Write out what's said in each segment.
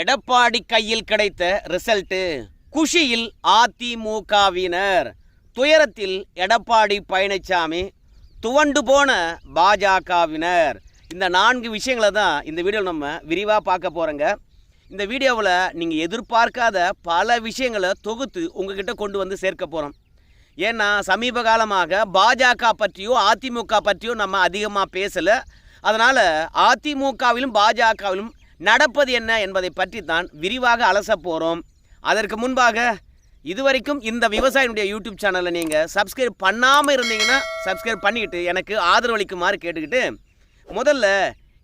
எடப்பாடி கையில் கிடைத்த ரிசல்ட்டு குஷியில் அதிமுகவினர். துயரத்தில் எடப்பாடி பழனிசாமி துவண்டு போன பாஜகவினர். இந்த நான்கு விஷயங்களை தான் இந்த வீடியோவில் நம்ம விரிவாக பார்க்க போகிறோங்க இந்த வீடியோவில் நீங்கள் எதிர்பார்க்காத பல விஷயங்களை தொகுத்து உங்ககிட்ட கொண்டு வந்து சேர்க்க போகிறோம் ஏன்னா சமீப காலமாக பாஜக பற்றியோ அதிமுக பற்றியோ நம்ம அதிகமாக பேசலை. அதனால் அதிமுகவிலும் பாஜகவிலும் நடப்பது என்ன என்பதை பற்றி தான் விரிவாக அலச போகிறோம் அதற்கு முன்பாக இதுவரைக்கும் இந்த விவசாயினுடைய யூடியூப் சேனலை நீங்கள் சப்ஸ்கிரைப் பண்ணாமல் இருந்தீங்கன்னா சப்ஸ்கிரைப் பண்ணிக்கிட்டு எனக்கு ஆதரவளிக்குமாறு கேட்டுக்கிட்டு முதல்ல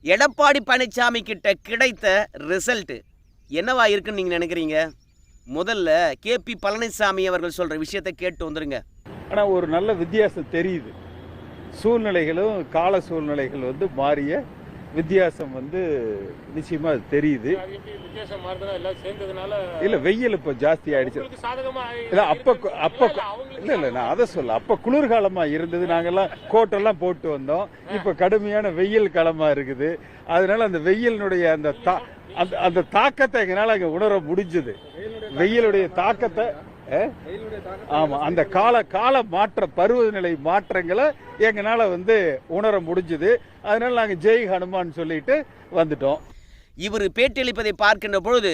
எடப்பாடி பழனிசாமி கிட்ட கிடைத்த ரிசல்ட்டு என்னவா இருக்குன்னு நீங்கள் நினைக்கிறீங்க? முதல்ல கேபி பழனிசாமி அவர்கள் சொல்கிற விஷயத்தை கேட்டு வந்துருங்க. ஆனால் ஒரு நல்ல வித்தியாசம் தெரியுது. சூழ்நிலைகளும் கால சூழ்நிலைகள் வந்து மாறிய வித்தியாசம் வந்து நிச்சயமா அது தெரியுது. இல்ல வெயில் இப்போ ஜாஸ்தி ஆயிடுச்சு. இல்ல அப்ப அப்ப இல்ல, இல்ல, நான் அதை சொல்ல அப்ப குளிர்காலமா இருந்தது. நாங்கெல்லாம் கோட்டெல்லாம் போட்டு வந்தோம். இப்ப கடுமையான வெயில் காலமா இருக்குது. அதனால அந்த வெயிலினுடைய அந்த அந்த அந்த தாக்கத்தை எங்களால அங்க உணர முடிஞ்சது. வெயிலுடைய தாக்கத்தை ஆமாம் அந்த கால கால மாற்ற பருவநிலை மாற்றங்களை எங்களால் வந்து உணர முடிஞ்சுது. அதனால் நாங்கள் ஜெய் ஹனுமான் சொல்லிட்டு வந்துட்டோம். இவர் பேட்டியளிப்பதை பார்க்கின்ற பொழுது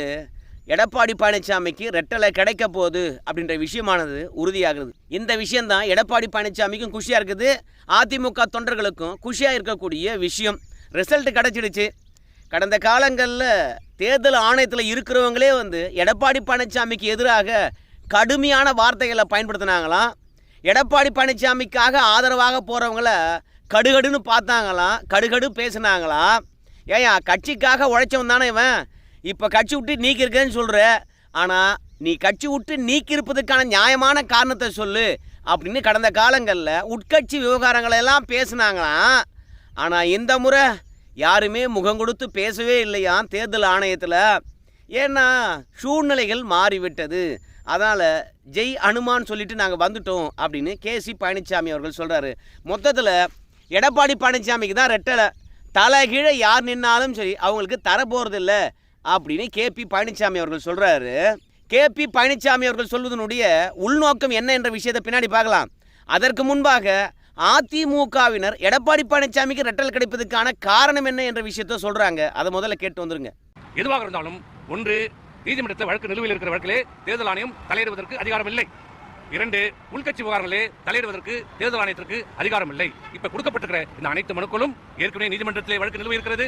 எடப்பாடி பழனிசாமிக்கு ரெட்டலை கிடைக்க போகுது அப்படின்ற விஷயமானது உறுதியாகிறது. இந்த விஷயம்தான் எடப்பாடி பழனிசாமிக்கும் குஷியாக இருக்குது. அதிமுக தொண்டர்களுக்கும் குஷியாக இருக்கக்கூடிய விஷயம். ரிசல்ட் கிடைச்சிடுச்சு. கடந்த காலங்களில் தேர்தல் ஆணையத்தில் இருக்கிறவங்களே வந்து எடப்பாடி பழனிசாமிக்கு எதிராக கடுமையான வார்த்தைகளை பயன்படுத்தினாங்களாம். எடப்பாடி பழனிசாமிக்காக ஆதரவாக போகிறவங்கள கடுகடுன்னு பார்த்தாங்களாம். கடுகடு பேசினாங்களாம். ஏயா கட்சிக்காக உழைச்சவன் தானே இவன்? இப்போ கட்சி விட்டு நீக்கியிருக்கேன்னு சொல்கிற ஆனால் நீ கட்சி விட்டு நீக்கியிருப்பதற்கான நியாயமான காரணத்தை சொல்லு அப்படின்னு கடந்த காலங்களில் உட்கட்சி விவகாரங்களை எல்லாம் பேசுனாங்களாம். ஆனால் இந்த முறை யாருமே முகம் கொடுத்து பேசவே இல்லையாம் தேர்தல் ஆணையத்தில். ஏன்னா சூழ்நிலைகள் மாறிவிட்டது. அதனால் ஜெய் அனுமான் சொல்லிட்டு நாங்கள் வந்துட்டோம் அப்படின்னு கேசி பழனிசாமி அவர்கள் சொல்கிறாரு மொத்தத்தில் எடப்பாடி பழனிசாமிக்கு தான் ரெட்டலை தலைகீழே யார் நின்னாலும் சரி அவங்களுக்கு தர போகிறதில்ல அப்படின்னு கேபி பழனிசாமி அவர்கள் சொல்கிறாரு கேபி பழனிசாமி அவர்கள் சொல்வதனுடைய உள்நோக்கம் என்ன என்ற விஷயத்தை பின்னாடி பார்க்கலாம். அதற்கு முன்பாக அதிமுகவினர் எடப்பாடி பழனிசாமிக்கு ரெட்டல் கிடைப்பதற்கான காரணம் என்ன என்ற விஷயத்த சொல்கிறாங்க அதை முதல்ல கேட்டு வந்துருங்க. எதுவாக இருந்தாலும் ஒன்று நீதிமன்றத்தில் வழக்கு நிலுவையில் இருக்கிற வழக்கிலே தேர்தல் ஆணையம் தலையிடுவதற்கு அதிகாரம் இல்லை இரண்டு உள்கட்சி விவகாரங்களே தலையிடுவதற்கு தேர்தல் ஆணையத்திற்கு அதிகாரம் இல்லை இப்ப கொடுக்கப்பட்டிருக்கிற இந்த அனைத்து மனுக்களும் ஏற்கனவே நீதிமன்றத்திலே வழக்கு நிலுவை இருக்கிறது.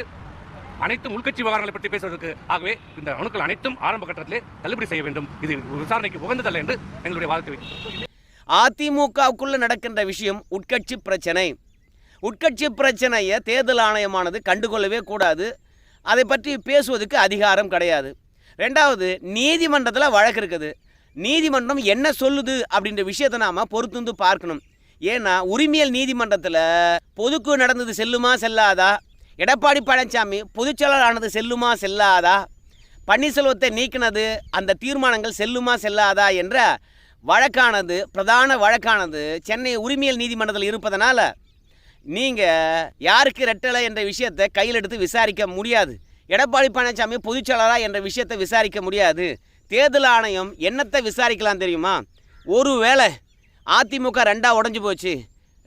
அனைத்தும் உள்கட்சி விவகாரங்களை பற்றி பேசுவதற்கு ஆகவே இந்த மனுக்கள் அனைத்தும் ஆரம்ப கட்டத்திலே தள்ளுபடி செய்ய வேண்டும். இது விசாரணைக்கு உகந்ததல்ல என்று எங்களுடைய வாதத்தை வைக்கிறோம் அதிமுகவுக்குள்ள நடக்கின்ற விஷயம் உட்கட்சி பிரச்சனை. உட்கட்சி பிரச்சனையை தேர்தல் ஆணையமானது கண்டுகொள்ளவே கூடாது. அதை பற்றி பேசுவதற்கு அதிகாரம் கிடையாது. ரெண்டாவது நீதிமன்றத்தில் வழக்கு இருக்குது. நீதிமன்றம் என்ன சொல்லுது அப்படின்ற விஷயத்தை நாம் பொறுத்து பார்க்கணும். ஏன்னா உரிமையல் நீதிமன்றத்தில் பொதுக்கு நடந்தது செல்லுமா செல்லாதா? எடப்பாடி பழனிசாமி பொதுச்செயலாளர் ஆனது செல்லுமா செல்லாதா? பன்னீர்செல்வத்தை நீக்கினது அந்த தீர்மானங்கள் செல்லுமா செல்லாதா என்ற வழக்கானது பிரதான வழக்கானது சென்னை உரிமையல் நீதிமன்றத்தில் இருப்பதனால் நீங்கள் யாருக்கு ரெட்டலை என்ற விஷயத்தை கையில் எடுத்து விசாரிக்க முடியாது. எடப்பாடி பழனிசாமி பொதுச்செயலாளரா என்ற விஷயத்தை விசாரிக்க முடியாது. தேர்தல் ஆணையம் என்னத்தை விசாரிக்கலாம் தெரியுமா? ஒருவேளை அதிமுக ரெண்டாக உடஞ்சி போச்சு.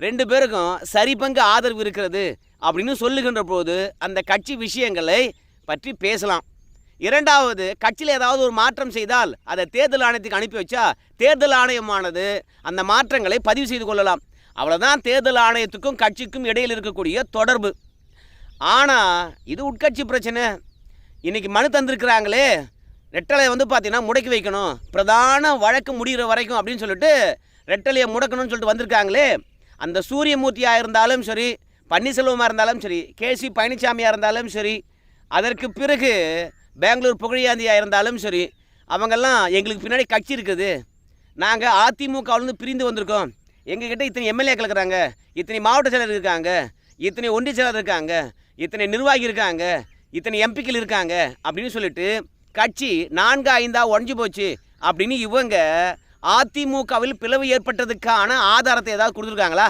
ரெண்டு பேருக்கும் சரி பங்கு ஆதரவு இருக்கிறது அப்படின்னு சொல்லுகின்ற போது அந்த கட்சி விஷயங்களை பற்றி பேசலாம். இரண்டாவது கட்சியில் ஏதாவது ஒரு மாற்றம் செய்தால் அதை தேர்தல் ஆணையத்துக்கு அனுப்பி வச்சா தேர்தல் ஆணையமானது அந்த மாற்றங்களை பதிவு செய்து கொள்ளலாம். அவ்வளோதான் தேர்தல் ஆணையத்துக்கும் கட்சிக்கும் இடையில் இருக்கக்கூடிய தொடர்பு. ஆனால் இது உட்கட்சி பிரச்சனை. இன்னைக்கு மனு தந்திருக்கிறாங்களே ரெட்டலையை வந்து பார்த்தீங்கன்னா முடக்கி வைக்கணும். பிரதான வழக்கு முடிகிற வரைக்கும் அப்படின்னு சொல்லிட்டு ரெட்டலையை முடக்கணும்னு சொல்லிட்டு வந்திருக்காங்களே. அந்த சூரியமூர்த்தியாக இருந்தாலும் சரி பன்னீர்செல்வமாக இருந்தாலும் சரி கேசி பழனிசாமியாக இருந்தாலும் சரி அதற்கு பிறகு பெங்களூர் புகழியாந்தியாக இருந்தாலும் சரி அவங்கெல்லாம் எங்களுக்கு பின்னாடி கட்சி இருக்குது. நாங்கள் அதிமுகவிலேருந்து பிரிந்து வந்திருக்கோம். எங்ககிட்ட இத்தனை எம்எல்ஏக்கள் இருக்கிறாங்க இத்தனை மாவட்ட செயலர் இருக்காங்க இத்தனை ஒன்றிய செயலர் இருக்காங்க இத்தனை நிர்வாகி இருக்காங்க இத்தனை எம்பிக்கள் இருக்காங்க அப்படின்னு சொல்லிட்டு கட்சி நான்கு ஐந்தா உடஞ்சி போச்சு அப்படின்னு இவங்க அதிமுகவில் பிளவு ஏற்பட்டதுக்கான ஆதாரத்தை ஏதாவது கொடுத்துருக்காங்களா?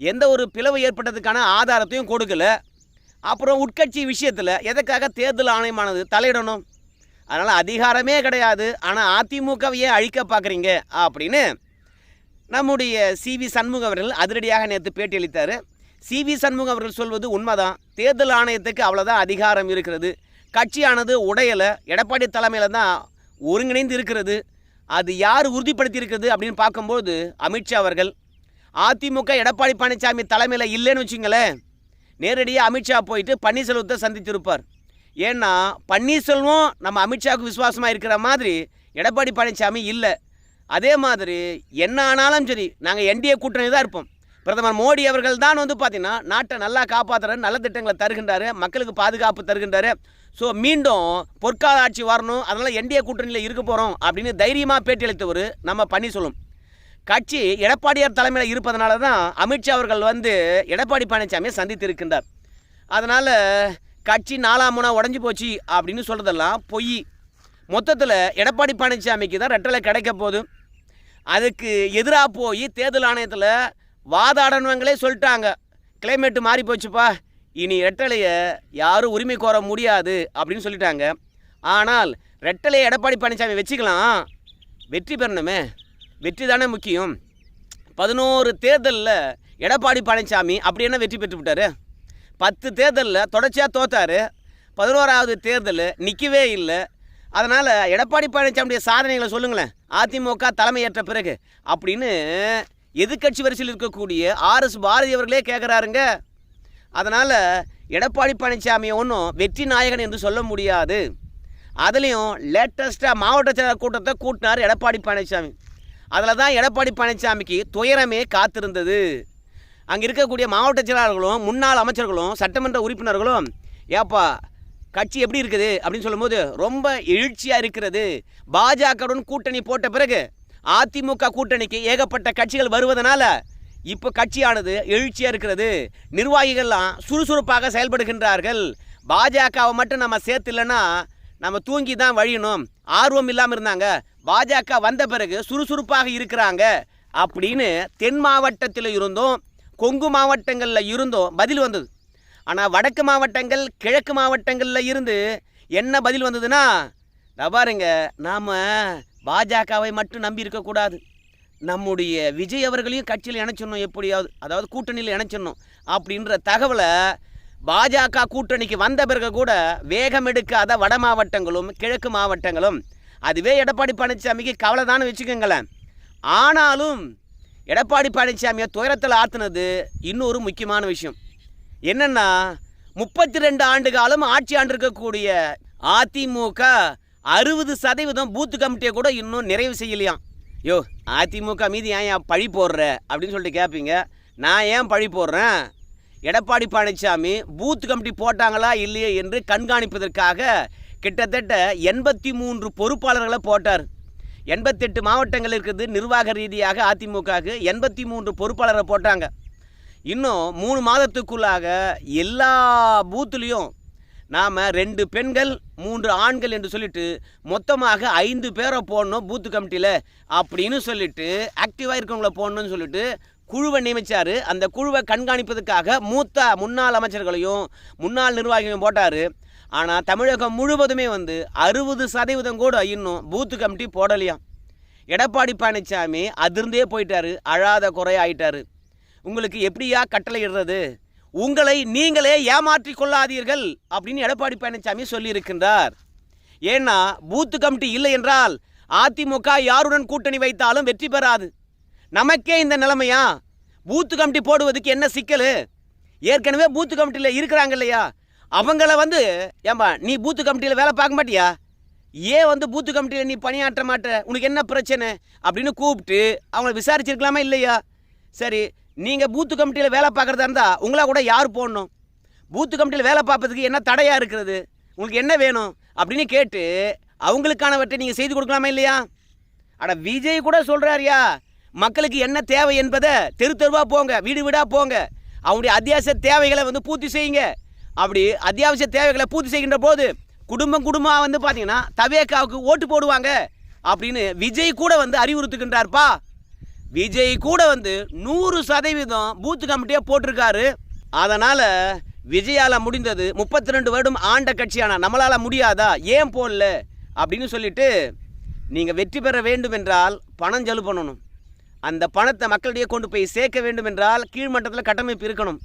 எந்த ஒரு பிளவு ஏற்பட்டதுக்கான ஆதாரத்தையும் கொடுக்கல. அப்புறம் உட்கட்சி விஷயத்தில் எதற்காக தேர்தல் ஆணையமானது தலையிடணும்? அதனால் அதிகாரமே கிடையாது. ஆனால் அதிமுகவையே அழிக்க பார்க்குறீங்க? அப்படின்னு நம்முடைய சிவி சண்முகம் அவர்கள் அதிரடியாக நேற்று பேட்டி அளித்தார். சி சிவி சண்முகம் அவர்கள் சொல்வது உண்மைதான். தேர்தல் ஆணையத்துக்கு அவ்வளோதான் அதிகாரம் இருக்கிறது. கட்சியானது உடையலை எடப்பாடி தலைமையில் தான் ஒருங்கிணைந்து இருக்கிறது. அது யார் உறுதிப்படுத்தியிருக்கிறது அப்படின்னு பார்க்கும்போது அமித்ஷா அவர்கள். அதிமுக எடப்பாடி பழனிசாமி தலைமையில் இல்லைன்னு வச்சுங்களேன். நேரடியாக அமித்ஷா போயிட்டு பன்னீர்செல்வத்தை சந்தித்திருப்பார் ஏன்னா பன்னீர்செல்வம் நம்ம அமித்ஷாவுக்கு விசுவாசமாக இருக்கிற மாதிரி எடப்பாடி பழனிசாமி இல்லை. அதே மாதிரி என்ன ஆனாலும் சரி நாங்கள் என்டிஏ கூட்டணி தான் இருப்போம். பிரதமர் மோடி அவர்கள் தான் வந்து பார்த்தீங்கன்னா நாட்டை நல்லா காப்பாற்றுறாரு நல்ல திட்டங்களை தருகின்றாரு மக்களுக்கு பாதுகாப்பு தருகின்றாரு. ஸோ மீண்டும் பொற்கால ஆட்சி வரணும் அதனால் என்டிஏ கூட்டணியில் இருக்க போகிறோம் அப்படின்னு தைரியமாக பேட்டியளித்தவர் நம்ம பண்ணி சொல்லும் கட்சி எடப்பாடியார் தலைமையில் இருப்பதனால தான் அமித்ஷா அவர்கள் வந்து எடப்பாடி பழனிசாமியை சந்தித்து இருக்கின்றார் அதனால் கட்சி நாலாம் மூணா உடஞ்சி போச்சு அப்படின்னு சொல்கிறதெல்லாம் பொய். மொத்தத்தில் எடப்பாடி பழனிசாமிக்கு தான் ரெட்டலை கிடைக்க போகுது. அதுக்கு எதிராக போய் தேர்தல் ஆணையத்தில் வாதாடனவங்களே சொல்லிட்டாங்க. கிளைமேட்டு மாறி போச்சுப்பா. இனி ரெட்டலையை யாரும் உரிமை கோர முடியாது அப்படின்னு சொல்லிட்டாங்க. ஆனால் ரெட்டலையை எடப்பாடி பழனிசாமி வச்சுக்கலாம். வெற்றி பெறணுமே. வெற்றி தானே முக்கியம். பதினோரு தேர்தலில் எடப்பாடி பழனிசாமி அப்படி என்ன வெற்றி பெற்று விட்டார்? பத்து தேர்தலில் தொடர்ச்சியாக தோத்தாரு. பதினோராவது தேர்தல் நிற்கவே இல்லை. அதனால் எடப்பாடி பழனிசாமியுடைய சாதனைகளை சொல்லுங்களேன். அதிமுக தலைமையேற்ற பிறகு அப்படின்னு எதிர்க்கட்சி வரிசையில் இருக்கக்கூடிய ஆர்எஸ் பாரதி அவர்களே கேட்குறாருங்க அதனால் எடப்பாடி பழனிசாமியை ஒன்றும் வெற்றி நாயகன் என்று சொல்ல முடியாது. அதுலேயும் லேட்டஸ்ட்டாக மாவட்ட செயலர் கூட்டத்தை கூட்டினார் எடப்பாடி பழனிசாமி. அதில் தான் எடப்பாடி பழனிசாமிக்கு துயரமே காத்திருந்தது. அங்கே இருக்கக்கூடிய மாவட்ட செயலாளர்களும் முன்னாள் அமைச்சர்களும் சட்டமன்ற உறுப்பினர்களும் ஏப்பா கட்சி எப்படி இருக்குது அப்படின்னு சொல்லும்போது ரொம்ப எழுச்சியாக இருக்கிறது. பாஜகவுடன் கூட்டணி போட்ட பிறகு அதிமுக கூட்டணிக்கு ஏகப்பட்ட கட்சிகள் வருவதனால இப்போ கட்சியானது எழுச்சியாக இருக்கிறது. நிர்வாகிகள்லாம் சுறுசுறுப்பாக செயல்படுகின்றார்கள். பாஜகவை மட்டும் நம்ம சேர்த்து இல்லைன்னா நம்ம தூங்கி தான் வழியணும். ஆர்வம் இல்லாமல் இருந்தாங்க. பாஜக வந்த பிறகு சுறுசுறுப்பாக இருக்கிறாங்க அப்படின்னு தென் மாவட்டத்தில் இருந்தும் கொங்கு மாவட்டங்களில் இருந்தும் பதில் வந்தது. ஆனால் வடக்கு மாவட்டங்கள் கிழக்கு மாவட்டங்களில் இருந்து என்ன பதில் வந்ததுன்னா பாருங்க நாம் பாஜகவை மட்டும் நம்பி இருக்கக்கூடாது நம்முடைய விஜய் அவர்களையும் கட்சியில் இணைச்சிடணும் எப்படியாவது. அதாவது கூட்டணியில் இணைச்சிடணும். அப்படின்ற தகவலை பாஜக கூட்டணிக்கு வந்த பிறகு கூட வேகம் எடுக்காத வட மாவட்டங்களும் கிழக்கு மாவட்டங்களும் அதுவே எடப்பாடி பழனிசாமிக்கு கவலை தான் வச்சுக்கோங்களேன். ஆனாலும் எடப்பாடி பழனிசாமியை துயரத்தில் ஆற்றுனது இன்னொரு முக்கியமான விஷயம். என்னென்னா முப்பத்தி ரெண்டு ஆண்டு காலம் ஆட்சி ஆண்டிருக்கக்கூடிய அதிமுக அறுபது சதவீதம் பூத்து கமிட்டியை கூட இன்னும் நிறைவு செய்யலையாம் யோ அதிமுக மீது ஏன் ஏன் பழி போடுற? அப்படின்னு சொல்லிட்டு கேட்பீங்க நான் ஏன் பழி போடுறேன்? எடப்பாடி பழனிசாமி பூத் கமிட்டி போட்டாங்களா இல்லையே என்று கண்காணிப்பதற்காக கிட்டத்தட்ட எண்பத்தி மூன்று பொறுப்பாளர்களை போட்டார். எண்பத்தெட்டு மாவட்டங்கள் இருக்குது நிர்வாக ரீதியாக அதிமுகவுக்கு எண்பத்தி மூன்று பொறுப்பாளரை போட்டாங்க. இன்னும் மூணு மாதத்துக்குள்ளாக எல்லா பூத்துலேயும் நாம் ரெண்டு பெண்கள் மூன்று ஆண்கள் என்று சொல்லிட்டு மொத்தமாக ஐந்து பேரை போடணும் பூத்து கமிட்டியில் அப்படின்னு சொல்லிட்டு ஆக்டிவாக இருக்கவங்கள போடணும்னு சொல்லிட்டு குழுவை நியமித்தார் அந்த குழுவை கண்காணிப்பதற்காக மூத்த முன்னாள் அமைச்சர்களையும் முன்னாள் நிர்வாகிகளையும் போட்டார். ஆனால் தமிழகம் முழுவதுமே வந்து அறுபது சதவீதம் கூட இன்னும் பூத்து கமிட்டி போடலையாம் எடப்பாடி பழனிசாமி அதிர்ந்தே போயிட்டாரு அழாத குறையாயிட்டாரு. உங்களுக்கு எப்படியா கட்டளை இடுறது? உங்களை நீங்களே ஏமாற்றி கொள்ளாதீர்கள் அப்படின்னு எடப்பாடி பழனிசாமி சொல்லியிருக்கின்றார். ஏன்னா பூத்து கமிட்டி இல்லை என்றால் அதிமுக யாருடன் கூட்டணி வைத்தாலும் வெற்றி பெறாது. நமக்கே இந்த நிலைமையா? பூத்து கமிட்டி போடுவதுக்கு என்ன சிக்கல்? ஏற்கனவே பூத்து கமிட்டியில் இருக்கிறாங்க இல்லையா? அவங்கள வந்து ஏம்பா நீ பூத்து கமிட்டியில் வேலை பார்க்க மாட்டியா? ஏன் வந்து பூத்து கமிட்டியில் நீ பணியாற்ற மாட்ட? உனக்கு என்ன பிரச்சனை? அப்படின்னு கூப்பிட்டு அவங்கள விசாரிச்சிருக்கலாமா இல்லையா? சரி நீங்கள் பூத்து கமிட்டியில் வேலை பார்க்குறதா இருந்தால் உங்களா கூட யார் போடணும்? பூத்து கமிட்டியில் வேலை பார்ப்பதுக்கு என்ன தடையாக இருக்கிறது உங்களுக்கு என்ன வேணும்? அப்படின்னு கேட்டு அவங்களுக்கானவற்றை நீங்கள் செய்து கொடுக்கலாமா இல்லையா? அட விஜய் கூட சொல்கிறாரியா மக்களுக்கு என்ன தேவை என்பதை தெரு தெருவாக போங்க வீடு வீடாக போங்க. அவங்களுடைய அத்தியாவசிய தேவைகளை வந்து பூர்த்தி செய்யுங்க. அப்படி அத்தியாவசிய தேவைகளை பூர்த்தி செய்கின்ற போது குடும்பம் குடும்பமாக வந்து பார்த்தீங்கன்னா தவேக்காவுக்கு ஓட்டு போடுவாங்க. அப்படின்னு விஜய் கூட வந்து அறிவுறுத்துகின்றார்ப்பா. விஜய் கூட வந்து நூறு சதவீதம் பூத் கமிட்டியாக போட்டிருக்காரு. அதனால் விஜயால் முடிந்தது முப்பத்தி ரெண்டு வருடம் ஆண்ட கட்சியான நம்மளால் முடியாதா? ஏன் போடல? அப்படின்னு சொல்லிட்டு நீங்கள் வெற்றி பெற வேண்டும் என்றால் பணம் செலவு பண்ணணும். அந்த பணத்தை மக்களிடையே கொண்டு போய் சேர்க்க வேண்டும் என்றால் கீழ்மட்டத்தில் கட்டமைப்பு இருக்கணும்.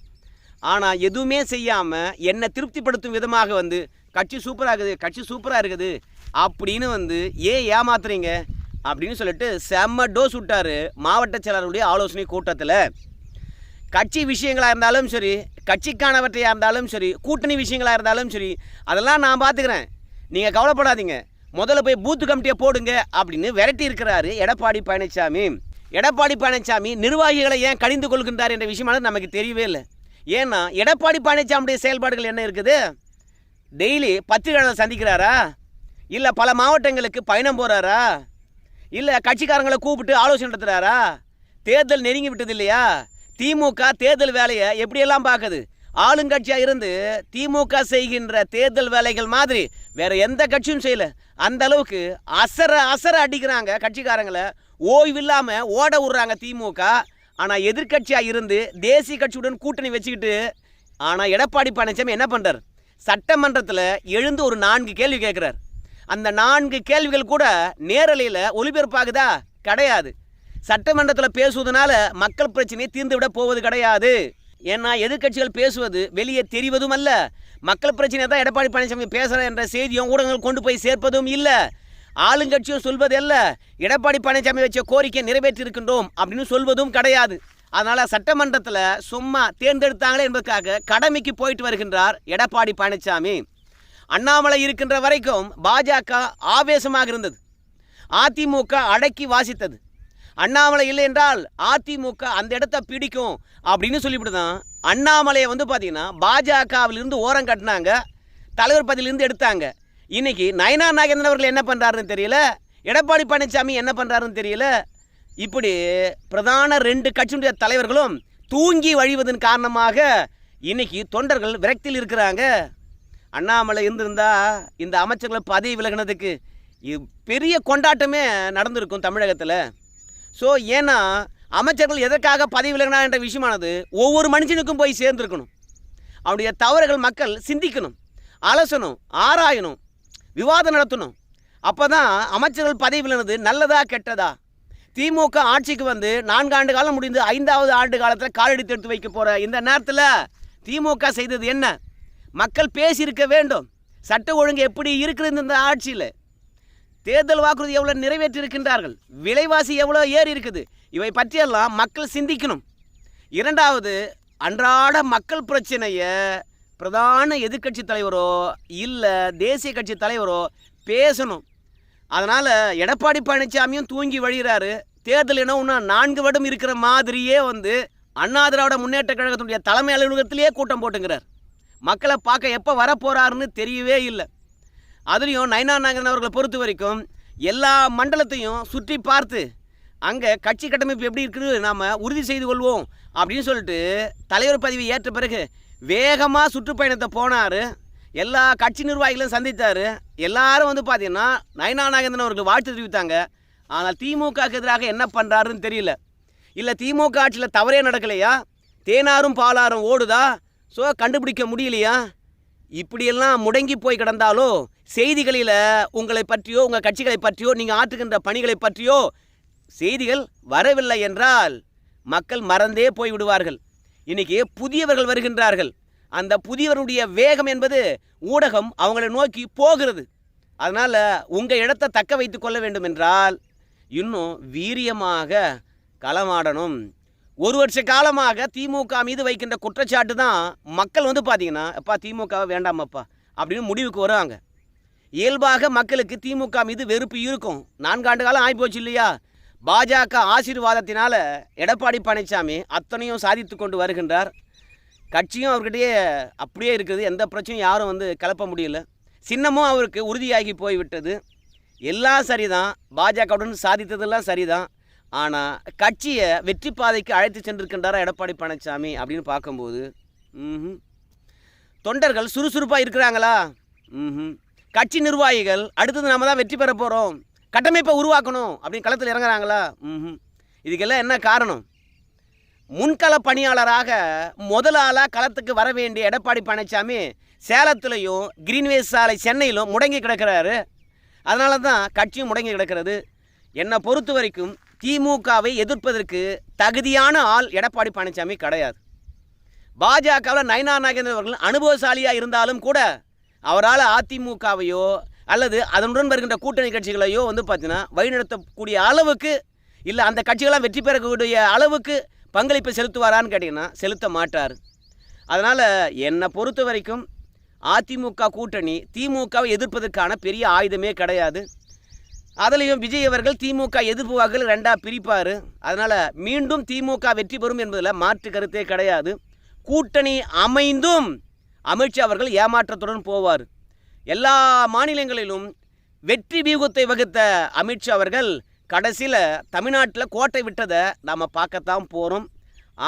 ஆனால் எதுவுமே செய்யாமல் என்னை திருப்திப்படுத்தும் விதமாக வந்து கட்சி சூப்பராக இருக்குது கட்சி சூப்பராக இருக்குது அப்படின்னு வந்து ஏன் ஏமாத்துறீங்க? அப்படின்னு சொல்லிட்டு செம்ம டோஸ் விட்டார் மாவட்ட செயலாளருடைய ஆலோசனை கூட்டத்தில். கட்சி விஷயங்களாக இருந்தாலும் சரி கட்சிக்கானவற்றையாக இருந்தாலும் சரி கூட்டணி விஷயங்களாக இருந்தாலும் சரி அதெல்லாம் நான் பார்த்துக்கிறேன் நீங்கள் கவலைப்படாதீங்க. முதல்ல போய் பூத்து கமிட்டியை போடுங்க அப்படின்னு விரட்டி இருக்கிறாரு எடப்பாடி பழனிசாமி எடப்பாடி பழனிசாமி நிர்வாகிகளை ஏன் கடிந்து கொள்கின்றார் என்ற விஷயமானது நமக்கு தெரியவே இல்லை. ஏன்னா எடப்பாடி பழனிசாமியுடைய செயல்பாடுகள் என்ன இருக்குது? டெய்லி பத்திரிகையாளர் சந்திக்கிறாரா? இல்லை பல மாவட்டங்களுக்கு பயணம் போகிறாரா இல்லை கட்சிக்காரங்களை கூப்பிட்டு ஆலோசனை நடத்துகிறாரா தேர்தல் நெருங்கி விட்டது இல்லையா? திமுக தேர்தல் வேலையை எப்படியெல்லாம் பார்க்குது? ஆளுங்கட்சியாக இருந்து திமுக செய்கின்ற தேர்தல் வேலைகள் மாதிரி வேற எந்த கட்சியும் செய்யல. அந்த அளவுக்கு அசர அசர அடிக்கிறாங்க கட்சிக்காரங்களை. ஓய்வில்லாமல் ஓட விடுறாங்க திமுக. ஆனால் எதிர்க்கட்சியாக இருந்து தேசிய கட்சியுடன் கூட்டணி வச்சுக்கிட்டு ஆனால் எடப்பாடி பழனிசாமி என்ன பண்ணுறார் சட்டமன்றத்தில் எழுந்து ஒரு நான்கு கேள்வி கேட்குறார் அந்த நான்கு கேள்விகள் கூட நேரலையில் ஒளிபரப்பாகுதா கிடையாது. சட்டமன்றத்தில் பேசுவதனால மக்கள் பிரச்சனையை தீர்ந்துவிட போவது கிடையாது. ஏன்னா எதிர்க்கட்சிகள் பேசுவது வெளியே தெரிவதும் அல்ல. மக்கள் பிரச்சனை தான் எடப்பாடி பழனிசாமி பேசுகிற என்ற செய்தியும் ஊடகங்கள் கொண்டு போய் சேர்ப்பதும் இல்லை. ஆளுங்கட்சியும் சொல்வது அல்ல. எடப்பாடி பழனிசாமி வச்ச கோரிக்கை நிறைவேற்றியிருக்கின்றோம் அப்படின்னு சொல்வதும் கிடையாது. அதனால் சட்டமன்றத்தில் சும்மா தேர்ந்தெடுத்தாங்களே என்பதற்காக கடமைக்கு போயிட்டு வருகின்றார் எடப்பாடி பழனிசாமி. அண்ணாமலை இருக்கின்ற வரைக்கும் பாஜக ஆவேசமாக இருந்தது. அதிமுக அடக்கி வாசித்தது. அண்ணாமலை இல்லை என்றால் அதிமுக அந்த இடத்த பிடிக்கும் அப்படின்னு சொல்லிவிட்டு தான் அண்ணாமலையை வந்து பார்த்தீங்கன்னா பாஜகவிலிருந்து ஓரம் கட்டினாங்க. தலைவர் பதவியிலிருந்து எடுத்தாங்க. இன்னைக்கு நயனா நாகேந்திரன் அவர்கள் என்ன பண்ணுறாருன்னு தெரியல. எடப்பாடி பழனிசாமி என்ன பண்ணுறாருன்னு தெரியல. இப்படி பிரதான ரெண்டு கட்சியுடைய தலைவர்களும் தூங்கி வழிவதன் காரணமாக இன்னைக்கு தொண்டர்கள் விரக்தியில் இருக்கிறாங்க. அண்ணாமலை இருந்திருந்தா இந்த அமைச்சர்களை பதவி விலகினதுக்கு பெரிய கொண்டாட்டமே நடந்திருக்கும் தமிழகத்தில். ஸோ ஏன்னா அமைச்சர்கள் எதற்காக பதவி விலகினா என்ற விஷயமானது ஒவ்வொரு மனுஷனுக்கும் போய் சேர்ந்துருக்கணும். அவனுடைய தவறுகள் மக்கள் சிந்திக்கணும் அலசணும் ஆராயணும் விவாதம் நடத்தணும். அப்போ தான் அமைச்சர்கள் பதவி விலகினது நல்லதா கெட்டதா? திமுக ஆட்சிக்கு வந்து நான்காண்டு காலம் முடிந்து ஐந்தாவது ஆண்டு காலத்தில் காலடி எடுத்து வைக்க போகிற இந்த நேரத்தில் திமுக செய்தது என்ன? மக்கள் பேசியிருக்க வேண்டும். சட்ட ஒழுங்கு எப்படி இருக்கிறது இந்த ஆட்சியில்? தேர்தல் வாக்குறுதி எவ்வளோ நிறைவேற்றியிருக்கின்றார்கள்? விலைவாசி எவ்வளோ ஏறி இருக்குது இவை பற்றியெல்லாம் மக்கள் சிந்திக்கணும். இரண்டாவது அன்றாட மக்கள் பிரச்சனையை பிரதான எதிர்க்கட்சி தலைவரோ இல்லை தேசிய கட்சி தலைவரோ பேசணும். அதனால் எடப்பாடி பழனிசாமியும் தூங்கி வழிகிறாரு தேர்தல் என்ன இன்னும் நான்கு வருடம் இருக்கிற மாதிரியே வந்து அண்ணா திராவிட முன்னேற்ற கழகத்தினுடைய தலைமை அலுவலகத்திலேயே கூட்டம் போட்டுங்கிறார். மக்களை பார்க்க எப்போ வரப்போகிறாருன்னு தெரியவே இல்லை. அதுலேயும் நயனா நாகரன் அவர்களை பொறுத்த வரைக்கும் எல்லா மண்டலத்தையும் சுற்றி பார்த்து அங்கே கட்சி கட்டமைப்பு எப்படி இருக்குது நாம் உறுதி செய்து கொள்வோம் அப்படின்னு சொல்லிட்டு தலைவர் பதவி ஏற்ற பிறகு வேகமாக சுற்றுப்பயணத்தை போனார். எல்லா கட்சி நிர்வாகிகளும் சந்தித்தார். எல்லாரும் வந்து பார்த்தீங்கன்னா நயனா நாகேந்திரன் அவருக்கு வாழ்த்து தெரிவித்தாங்க. ஆனால் திமுகவுக்கு எதிராக என்ன பண்ணுறாருன்னு தெரியல. இல்லை திமுக ஆட்சியில் தவறே நடக்கலையா? தேனாரும் பாலாரும் ஓடுதா? ஸோ கண்டுபிடிக்க முடியலையா? இப்படியெல்லாம் முடங்கி போய் கிடந்தாலும் செய்திகளில் உங்களை பற்றியோ உங்கள் கட்சிகளை பற்றியோ நீங்கள் ஆற்றுகின்ற பணிகளை பற்றியோ செய்திகள் வரவில்லை என்றால் மக்கள் மறந்தே போய் விடுவார்கள். இன்றைக்கி புதியவர்கள் வருகின்றார்கள். அந்த புதியவருடைய வேகம் என்பது ஊடகம் அவங்களை நோக்கி போகிறது. அதனால் உங்கள் இடத்தை தக்க வைத்து கொள்ள வேண்டும் என்றால் இன்னும் வீரியமாக களமாடணும். ஒரு வருஷ காலமாக திமுக மீது வைக்கின்ற குற்றச்சாட்டு தான் மக்கள் வந்து பார்த்தீங்கன்னா அப்பா திமுகவை வேண்டாமப்பா அப்படின்னு முடிவுக்கு வருவாங்க. இயல்பாக மக்களுக்கு திமுக மீது வெறுப்பு இருக்கும். நான்காண்டு காலம் ஆகிப்போச்சு இல்லையா? பாஜக ஆசீர்வாதத்தினால் எடப்பாடி பழனிசாமி அத்தனையும் சாதித்து கொண்டு வருகின்றார். கட்சியும் அவர்கிட்டயே அப்படியே இருக்குது. எந்த பிரச்சனையும் யாரும் வந்து கிளப்ப முடியல. சின்னமும் அவருக்கு உறுதியாகி போய்விட்டது. எல்லாம் சரிதான். பாஜகவுடன் சாதித்ததெல்லாம் சரிதான். ஆனால் கட்சியை வெற்றி பாதைக்கு அழைத்து சென்றிருக்கின்றாரா எடப்பாடி பழனிசாமி அப்படின்னு பார்க்கும்போது ம்ஹும். தொண்டர்கள் சுறுசுறுப்பாக இருக்கிறாங்களா? ம் கட்சி நிர்வாகிகள் அடுத்தது நாம தான் வெற்றி பெற போகிறோம் கட்டமைப்பை உருவாக்கணும் அப்படின்னு களத்தில் இறங்குறாங்களா? ம் இதுக்கெல்லாம் என்ன காரணம்? முன்கள பணியாளராக முதலாளாக களத்துக்கு வர வேண்டிய எடப்பாடி பழனிசாமி சேலத்துலேயும் கிரீன்வேஸ் சாலை சென்னையிலும் முடங்கி கிடக்கிறாரு. அதனால தான் கட்சியும் முடங்கி கிடக்கிறது. என்னை பொறுத்த வரைக்கும் திமுகவை எதிர்ப்பதற்கு தகுதியான ஆள் எடப்பாடி பழனிசாமி கிடையாது. பாஜகவில் நயனா நாகேந்திரன் அவர்கள் அனுபவசாலியாக இருந்தாலும் கூட அவரால் அதிமுகவையோ அல்லது அதனுடன் வருகின்ற கூட்டணி கட்சிகளையோ வந்து பார்த்தீங்கன்னா வழிநடத்தக்கூடிய அளவுக்கு இல்லை அந்த கட்சிகளாம் வெற்றி பெறக்கூடிய அளவுக்கு பங்களிப்பை செலுத்துவாரான்னு கேட்டிங்கன்னா செலுத்த மாட்டார். அதனால் என்னை பொறுத்த வரைக்கும் அதிமுக கூட்டணி திமுகவை எதிர்ப்பதற்கான பெரிய ஆயுதமே கிடையாது. அதுலேயும் விஜய் அவர்கள் திமுக எதிர்ப்பு வாக்குகள் ரெண்டாக பிரிப்பார். அதனால் மீண்டும் திமுக வெற்றி பெறும் என்பதில் மாற்று கருத்தே கிடையாது. கூட்டணி அமைந்தும் அமித்ஷா அவர்கள் ஏமாற்றத்துடன் போவார். எல்லா மாநிலங்களிலும் வெற்றி வியூகத்தை வகுத்த அமித்ஷா அவர்கள் கடைசியில் தமிழ்நாட்டில் கோட்டை விட்டதை நாம் பார்க்கத்தான் போகிறோம்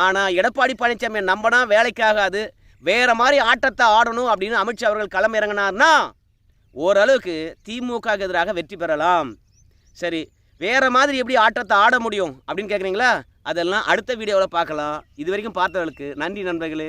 ஆனால் எடப்பாடி பழனிசாமி நம்பினா வேலைக்காகாது. வேறு மாதிரி ஆட்டத்தை ஆடணும் அப்படின்னு அமித்ஷா அவர்கள் களம் இறங்கினார்னா ஓரளவுக்கு திமுக எதிராக வெற்றி பெறலாம். சரி வேறு மாதிரி எப்படி ஆட்டத்தை ஆட முடியும் அப்படின்னு கேட்குறீங்களா அதெல்லாம் அடுத்த வீடியோவில் பார்க்கலாம். இது வரைக்கும் பார்த்தவர்களுக்கு நன்றி நண்பர்களே.